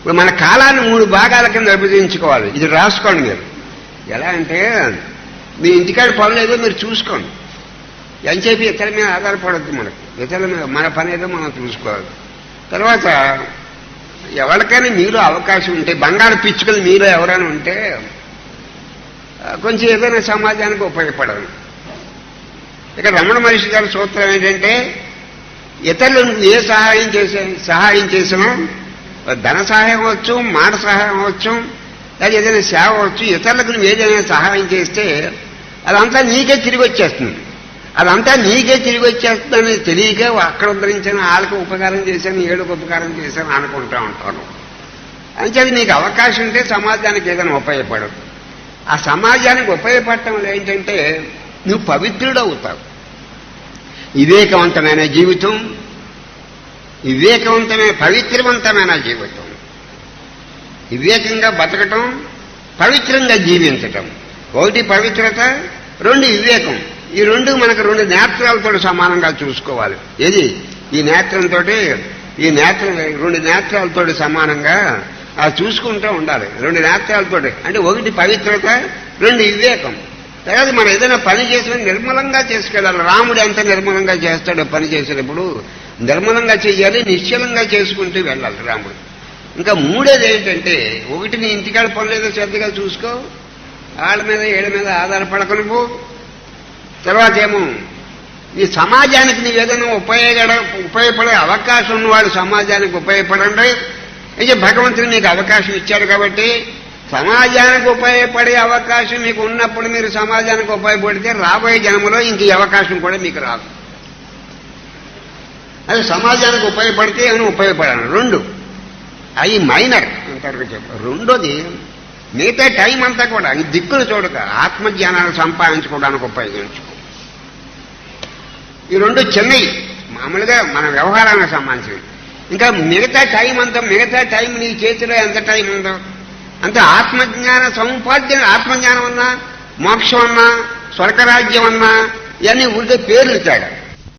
ఇప్పుడు మన కాలాన్ని మూడు భాగాల కింద విభజించుకోవాలి. ఇది రాసుకోండి మీరు. ఎలా అంటే మీ ఇంటికాడ పనులు ఏదో మీరు చూసుకోండి. ఎంతసేపు ఇతరుల మీద ఆధారపడద్దు మనకు. ఇతరుల మీద మన పని ఏదో మనం చూసుకోవాలి. తర్వాత ఎవరికైనా మీరు అవకాశం ఉంటే బంగారు పిచ్చుకలు మీరు ఎవరైనా ఉంటే కొంచెం ఏదైనా సమాజానికి ఉపయోగపడదు. ఇక్కడ రమణ మహర్షి గారి సూత్రం ఏంటంటే ఇతరులు ఏ సహాయం చేసే సహాయం చేసినా ధన సహాయం అవ్వచ్చు మాట సహాయం అవ్వచ్చు లేదా ఏదైనా సేవ అవ్వచ్చు ఇతరులకు నువ్వు ఏదైనా సహాయం చేస్తే అదంతా నీకే తిరిగి వచ్చేస్తుంది. అదంతా నీకే తిరిగి వచ్చేస్తుందని తెలియక అక్కడ ఉద్ధరించిన వాళ్ళకి ఉపకారం చేశాను ఏడుకు ఉపకారం చేశాను అనుకుంటా ఉంటాను. అంచేది నీకు అవకాశం ఉంటే సమాజానికి ఏదైనా ఉపయోగపడదు. ఆ సమాజానికి ఉపయోగపడటం ఏంటంటే నువ్వు పవిత్రుడు అవుతావు. వివేకవంతమైన జీవితం వివేకవంతమైన పవిత్రవంతమైన జీవితం. వివేకంగా బతకటం పవిత్రంగా జీవించటం. ఒకటి పవిత్రత రెండు వివేకం. ఈ రెండు మనకు రెండు నేత్రాలతో సమానంగా చూసుకోవాలి. ఏది? ఈ నేత్రంతో ఈ నేత్రం రెండు నేత్రాలతో సమానంగా అది చూసుకుంటూ ఉండాలి. రెండు నేత్రాలతో అంటే ఒకటి పవిత్రత రెండు వివేకం. తర్వాత మనం ఏదైనా పని చేసిన నిర్మలంగా చేసుకెళ్ళాలి. రాముడు ఎంత నిర్మలంగా చేస్తాడో పని చేసేటప్పుడు నిర్మలంగా చేయాలి నిశ్చలంగా చేసుకుంటూ వెళ్ళాలి రాముడు. ఇంకా మూడేది ఏంటంటే ఒకటి నీ ఇంటికాడ పనులేదో శ్రద్ధగా చూసుకో వాళ్ళ మీద ఏళ్ళ మీద ఆధారపడక పో. తర్వాత ఏమో ఈ సమాజానికి నీవు ఏదైనా ఉపయోగ ఉపయోగపడే అవకాశం ఉన్నవాడు సమాజానికి ఉపయోగపడండి. అయితే భగవంతుడు మీకు అవకాశం ఇచ్చాడు కాబట్టి సమాజానికి ఉపయోగపడే అవకాశం మీకు ఉన్నప్పుడు మీరు సమాజానికి ఉపయోగపడితే రాబోయే జన్మలో ఇంక అవకాశం కూడా మీకు రాదు. అది సమాజానికి ఉపయోగపడితే అని ఉపయోగపడాలి. రెండు. అవి మైనర్. అంటారు రెండోది మిగతా టైం అంతా కూడా ఈ దిక్కులు చూడక ఆత్మజ్ఞానాన్ని సంపాదించుకోవడానికి ఉపయోగించుకో ఈ రెండు చిన్నవి మామూలుగా మన వ్యవహారానికి సంబంధించినవి. ఇంకా మిగతా టైం అంతా మిగతా టైం నీ చేతిలో ఎంత టైం ఉందో అంత ఆత్మజ్ఞాన సముపార్జన ఆత్మజ్ఞానం అన్నా మోక్షం అన్నా స్వర్గరాజ్యం అన్నా ఇవన్నీ ఉంటే పేర్లు తేడా.